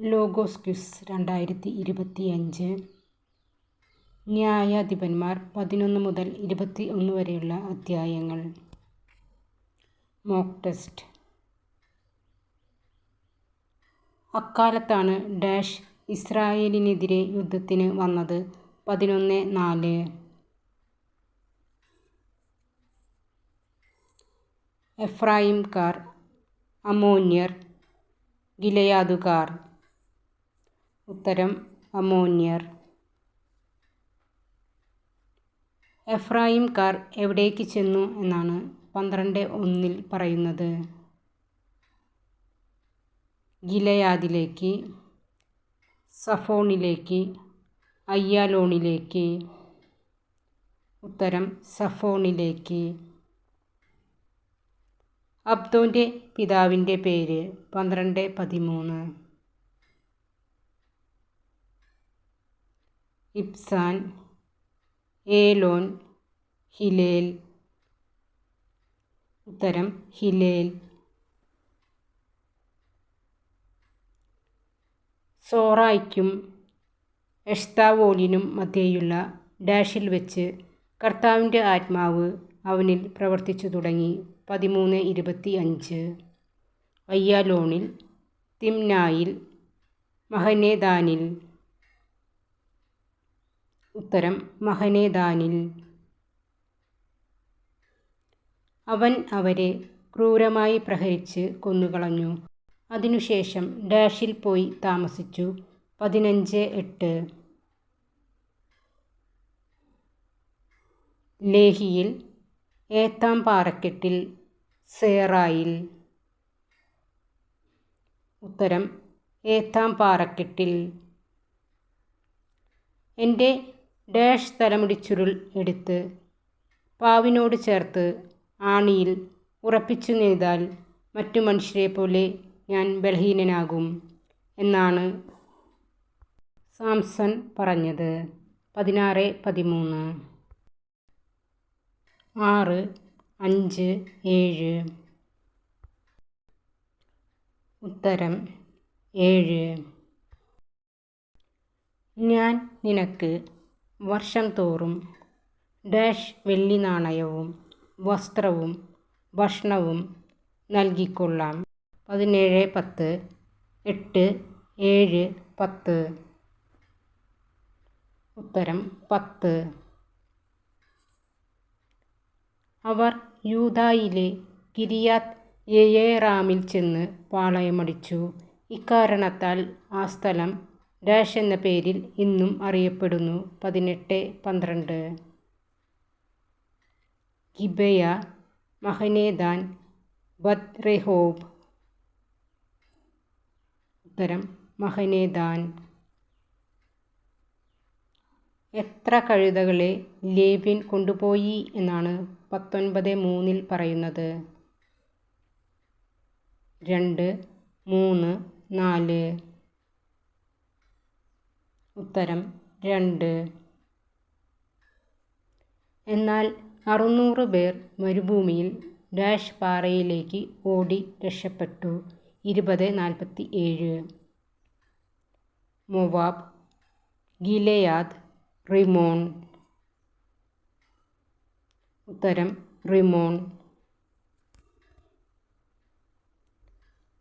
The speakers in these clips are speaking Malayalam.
ലോഗോസ് ക്വിസ് രണ്ടായിരത്തി ഇരുപത്തിയഞ്ച് ന്യായാധിപന്മാർ പതിനൊന്ന് മുതൽ ഇരുപത്തി ഒന്ന് വരെയുള്ള അധ്യായങ്ങൾ. Mock test. അക്കാലത്താണ് ഡാഷ് ഇസ്രായേലിനെതിരെ യുദ്ധത്തിന് വന്നത് പതിനൊന്ന് നാല്. എഫ്രായിംകാർ അമോന്യർ ഗിലെയാദുകാർ. ഉത്തരം അമ്മോന്യർ എഫ്രായിംകാർ എവിടേക്ക് ചെന്നു എന്നാണ് പന്ത്രണ്ട് ഒന്നിൽ പറയുന്നത്. ഗിലയാദിലേക്ക് സഫോണിലേക്ക് അയ്യാലോണിലേക്ക്. ഉത്തരം സഫോണിലേക്ക്. അബ്ദോന്റെ പിതാവിന്റെ പേര് പന്ത്രണ്ട് പതിമൂന്ന്. ഇബ്സാൻ ഏലോൻ ഹിലേൽ. ഉത്തരം ഹിലേൽ. സോറായ്ക്കും എഷ്താവോലിനും മധ്യേയുള്ള ഡാഷിൽ വെച്ച് കർത്താവിന്റെ ആത്മാവ് അവനിൽ പ്രവർത്തിച്ചു തുടങ്ങി. പതിമൂന്ന് ഇരുപത്തി അഞ്ച് അയ്യാലോണിൽ തിംനായിൽ മഹനേദാനിൽ ഉത്തരം മഹനേദാനിൽ അവൻ അവരെ ക്രൂരമായി പ്രഹരിച്ച് കൊന്നുകളഞ്ഞു. അതിനുശേഷം ഡാഷിൽ പോയി താമസിച്ചു. പതിനഞ്ച് എട്ട്. ലേഹിയിൽ ഏത്താം പാറക്കെട്ടിൽ സേറായിൽ. ഉത്തരം ഏത്താം പാറക്കെട്ടിൽ. എന്റെ ഡാഷ് തലമുടി ചുരുൾ എടുത്ത് പാവിനോട് ചേർത്ത് ആണിയിൽ ഉറപ്പിച്ചു നെയ്താൽ മറ്റു മനുഷ്യരെ പോലെ ഞാൻ ബലഹീനനാകും എന്നാണ് സാംസൺ പറഞ്ഞത്. പതിനാറ് പതിമൂന്ന്. ആറ് അഞ്ച് ഏഴ്. ഉത്തരം ഏഴ്. ഞാൻ നിനക്ക് വർഷം തോറും ഡാഷ് വെള്ളി നാണയവും വസ്ത്രവും ഭക്ഷണവും നൽകിക്കൊള്ളാം. പതിനേഴ് പത്ത് എട്ട് ഏഴ് പത്ത്. ഉത്തരം പത്ത്. അവർ യൂതായിലെ കിരിയാത്ത് യെയേറാമിൽ ചെന്ന് പാളയമടിച്ചു. ഇക്കാരണത്താൽ ആ സ്ഥലം ഡാഷ് എന്ന പേരിൽ ഇന്നും അറിയപ്പെടുന്നു. പതിനെട്ട് പന്ത്രണ്ട്. ഗിബയ മഹനേദാൻ ബത് റെഹോബ് ഉത്തരം മഹനേദാൻ. എത്ര കഴുതകളെ ലേവ്യൻ കൊണ്ടുപോയി എന്നാണ് പത്തൊൻപത് മൂന്നിൽ പറയുന്നത്. രണ്ട് മൂന്ന് നാല്. ഉത്തരം രണ്ട്. എന്നാൽ അറുന്നൂറ് പേർ മരുഭൂമിയിൽ ഡാഷ് പാറയിലേക്ക് ഓടി രക്ഷപ്പെട്ടു. ഇരുപത് നാൽപ്പത്തി ഏഴ് മൊവാബ് ഗിലയാദ് റിമോൺ. ഉത്തരം റിമോൺ.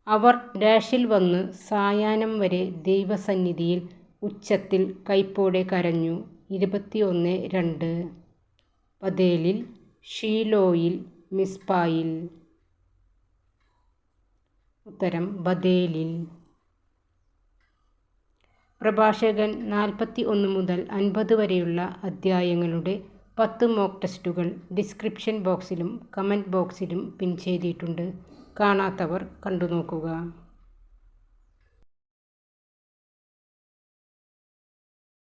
അവർ ഡാഷിൽ വന്ന് സായാഹ്നം വരെ ദൈവസന്നിധിയിൽ ഉച്ചത്തിൽ കൈപ്പോടെ കരഞ്ഞു. ഇരുപത്തിയൊന്ന് രണ്ട്. ബഥേലിൽ ഷീലോയിൽ മിസ്പായിൽ. ഉത്തരം ബഥേലിൽ പ്രഭാഷകൻ നാൽപ്പത്തി ഒന്ന് മുതൽ അൻപത് വരെയുള്ള അധ്യായങ്ങളുടെ പത്ത് മോക്ക് ടെസ്റ്റുകൾ ഡിസ്ക്രിപ്ഷൻ ബോക്സിലും കമന്റ് ബോക്സിലും പിൻ ചെയ്തിട്ടുണ്ട്. കാണാത്തവർ കണ്ടു നോക്കുക